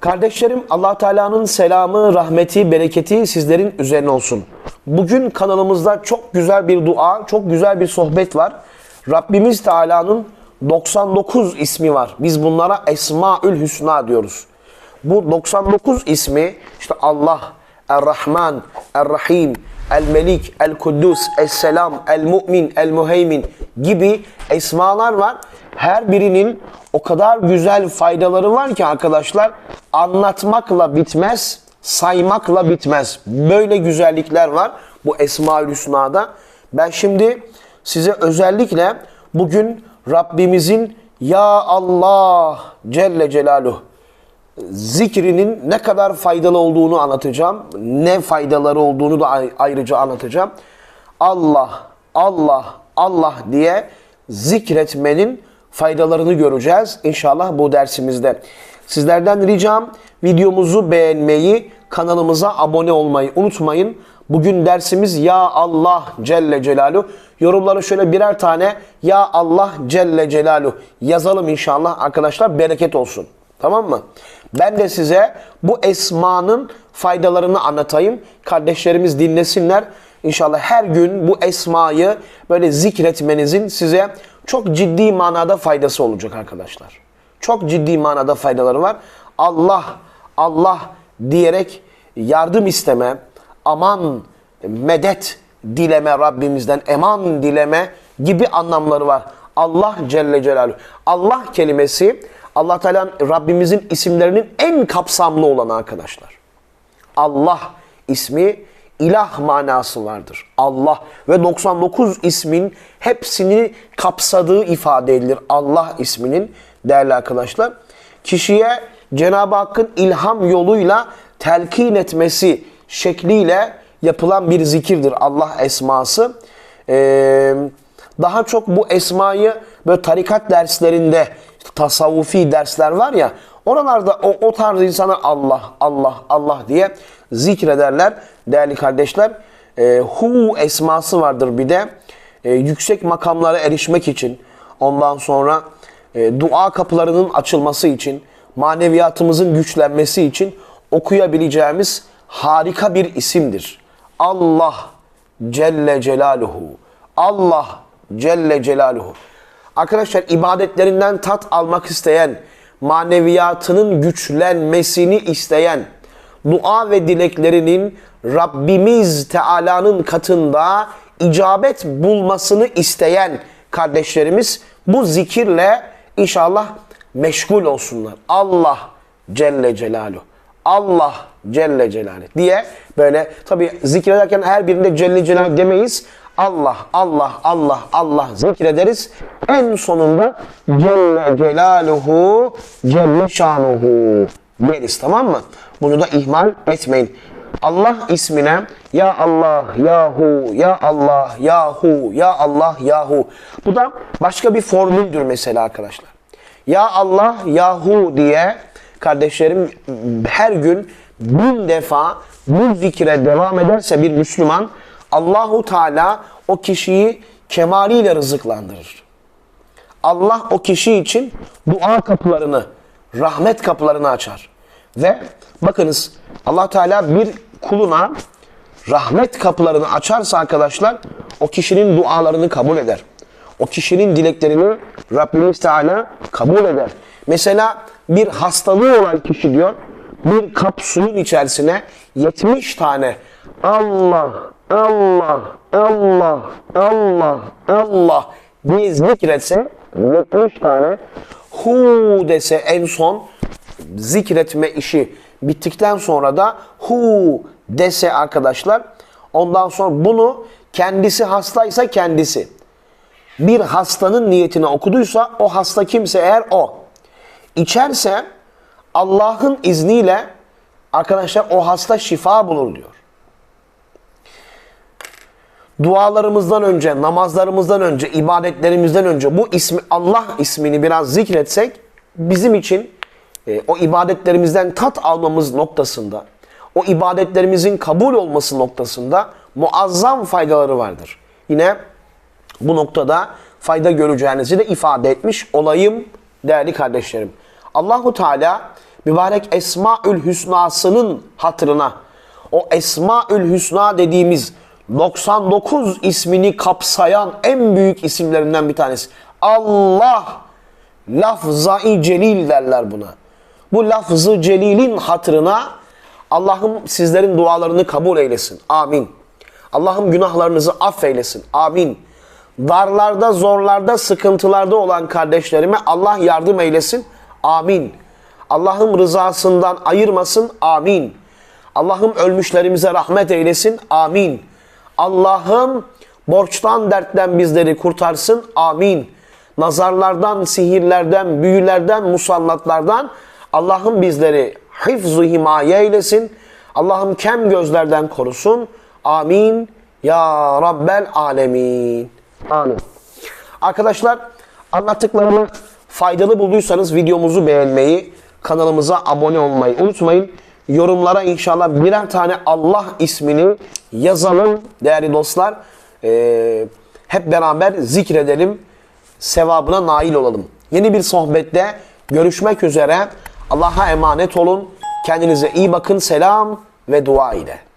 Kardeşlerim Allah Teala'nın selamı, rahmeti, bereketi sizlerin üzerine olsun. Bugün kanalımızda çok güzel bir dua, çok güzel bir sohbet var. Rabbimiz Teala'nın 99 ismi var. Biz bunlara Esmaül Hüsna diyoruz. Bu 99 ismi işte Allah, Er-Rahman, Er-Rahim, El-Melik, El-Kuddus, El-Selam, El-Mu'min, El-Muheymin gibi esmalar var. Her birinin o kadar güzel faydaları var ki arkadaşlar anlatmakla bitmez, saymakla bitmez. Böyle güzellikler var bu Esma-ül Hüsna'da. Ben şimdi size özellikle bugün Rabbimizin Ya Allah Celle Celaluhu zikrinin ne kadar faydalı olduğunu anlatacağım. Ne faydaları olduğunu da ay- ayrıca anlatacağım. Allah, Allah, Allah diye zikretmenin faydalarını göreceğiz inşallah bu dersimizde. Sizlerden ricam videomuzu beğenmeyi, kanalımıza abone olmayı unutmayın. Bugün dersimiz Ya Allah Celle Celaluhu. Yorumlara şöyle birer tane Ya Allah Celle Celaluhu yazalım inşallah arkadaşlar bereket olsun. Tamam mı? Ben de size bu esmanın faydalarını anlatayım. Kardeşlerimiz dinlesinler. İnşallah her gün bu esmayı böyle zikretmenizin size çok ciddi manada faydası olacak arkadaşlar. Çok ciddi manada faydaları var. Allah, Allah diyerek yardım isteme, aman, medet dileme Rabbimizden, eman dileme gibi anlamları var. Allah Celle Celaluhu. Allah kelimesi Allah Teala Rabbimizin isimlerinin en kapsamlı olanı arkadaşlar. Allah ismi ilah manası vardır. Allah ve 99 ismin hepsini kapsadığı ifade edilir Allah isminin değerli arkadaşlar. Kişiye Cenab-ı Hakk'ın ilham yoluyla telkin etmesi şekliyle yapılan bir zikirdir Allah esması. Ee, daha çok bu esmayı böyle tarikat derslerinde tasavvufi dersler var ya oralarda o, o tarz insana Allah Allah Allah diye zikrederler değerli kardeşler. Ee, hu esması vardır bir de Ee, yüksek makamlara erişmek için ondan sonra e, dua kapılarının açılması için maneviyatımızın güçlenmesi için okuyabileceğimiz harika bir isimdir. Allah Celle Celaluhu. Allah Celle Celaluhu. Arkadaşlar ibadetlerinden tat almak isteyen, maneviyatının güçlenmesini isteyen, dua ve dileklerinin Rabbimiz Teala'nın katında icabet bulmasını isteyen kardeşlerimiz bu zikirle inşallah meşgul olsunlar. Allah Celle Celaluhu. Allah Celle Celaluhu diye böyle tabi zikrederken her birinde Celle Celaluhu demeyiz. Allah, Allah, Allah, Allah zikrederiz. En sonunda Celle Celaluhu, Celle Şanuhu deriz tamam mı? Bunu da ihmal etmeyin. Allah ismine ya Allah, Yahu, ya Allah, Yahu, ya Allah, Yahu. Bu da başka bir formüldür mesela arkadaşlar. Ya Allah, Yahu diye kardeşlerim her gün bin defa bu zikre devam ederse bir Müslüman Allahu Teala o kişiyi kemaliyle rızıklandırır. Allah o kişi için dua kapılarını, rahmet kapılarını açar. Ve bakınız Allah Teala bir kuluna rahmet kapılarını açarsa arkadaşlar o kişinin dualarını kabul eder. O kişinin dileklerini Rabbimiz Teala kabul eder. Mesela bir hastalığı olan kişi diyor bir kap suyun içerisine 70 tane Allah, Allah, Allah, Allah, Allah. Diye zikretse 70 tane hu dese en son zikretme işi bittikten sonra da hu dese arkadaşlar ondan sonra bunu kendisi hastaysa kendisi. Bir hastanın niyetine okuduysa o hasta kimse eğer o. İçerse Allah'ın izniyle arkadaşlar o hasta şifa bulur diyor. Dualarımızdan önce, namazlarımızdan önce, ibadetlerimizden önce bu ismi Allah ismini biraz zikretsek bizim için e, o ibadetlerimizden tat almamız noktasında, o ibadetlerimizin kabul olması noktasında muazzam faydaları vardır. Yine bu noktada fayda göreceğinizi de ifade etmiş olayım değerli kardeşlerim. Allahu Teala mübarek Esmaül Hüsna'sının hatırına o Esmaül Hüsna dediğimiz 99 ismini kapsayan en büyük isimlerinden bir tanesi. Allah lafzai celil derler buna. Bu lafzı celilin hatırına Allah'ım sizlerin dualarını kabul eylesin. Amin. Allah'ım günahlarınızı affeylesin. Amin. Darlarda, zorlarda, sıkıntılarda olan kardeşlerime Allah yardım eylesin. Amin. Allah'ım rızasından ayırmasın. Amin. Allah'ım ölmüşlerimize rahmet eylesin. Amin. Allah'ım borçtan dertten bizleri kurtarsın. Amin. Nazarlardan, sihirlerden, büyülerden, musallatlardan Allah'ım bizleri hifz-ı himaye eylesin. Allah'ım kem gözlerden korusun. Amin. Ya Rabbel Alemin. Amin. Arkadaşlar anlattıklarımı faydalı bulduysanız videomuzu beğenmeyi, kanalımıza abone olmayı unutmayın. Yorumlara inşallah birer tane Allah ismini yazalım değerli dostlar. Ee, hep beraber zikredelim. Sevabına nail olalım. Yeni bir sohbette görüşmek üzere. Allah'a emanet olun. Kendinize iyi bakın. Selam ve dua ile.